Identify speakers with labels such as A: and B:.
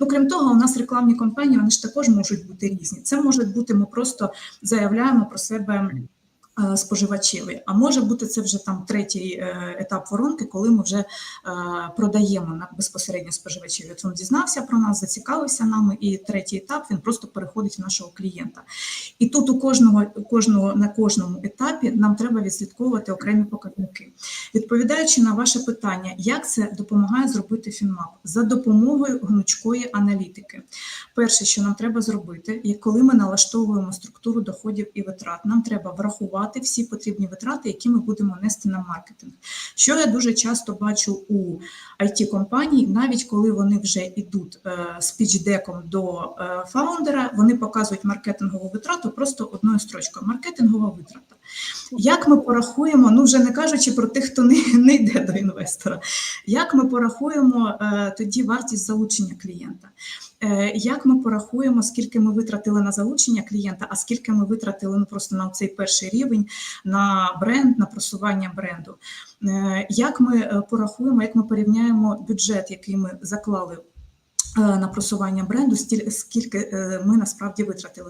A: Ну крім того, у нас рекламні кампанії вони ж також можуть бути різні. Це може бути, ми просто заявляємо про себе. Е, Споживачеві, а може бути це вже там третій е, етап воронки, коли ми вже е, продаємо на безпосередньо споживачеві. От він дізнався про нас, зацікавився нами, і третій етап він просто переходить в нашого клієнта. І тут у кожного, кожного на кожному етапі нам треба відслідковувати окремі показники. Відповідаючи на ваше питання, як це допомагає зробити Фінмап за допомогою гнучкої аналітики. Перше, що нам треба зробити, коли ми налаштовуємо структуру доходів і витрат, нам треба врахувати всі потрібні витрати, які ми будемо нести на маркетинг. Що я дуже часто бачу у it компаній навіть коли вони вже йдуть спічдеком пічдеком до е, фаундера, вони показують маркетингову витрату просто одною строчкою. Маркетингова витрата. Як ми порахуємо, ну вже не кажучи про тих, хто не, не йде до інвестора, як ми порахуємо е, тоді вартість залучення клієнта? Е, Як ми порахуємо, скільки ми витратили на залучення клієнта, а скільки ми витратили ну, просто на цей перший рівень, на бренд, на просування бренду? Е, Як ми е, порахуємо, як ми порівняємо бюджет, який ми заклали е, на просування бренду, скільки е, ми насправді витратили?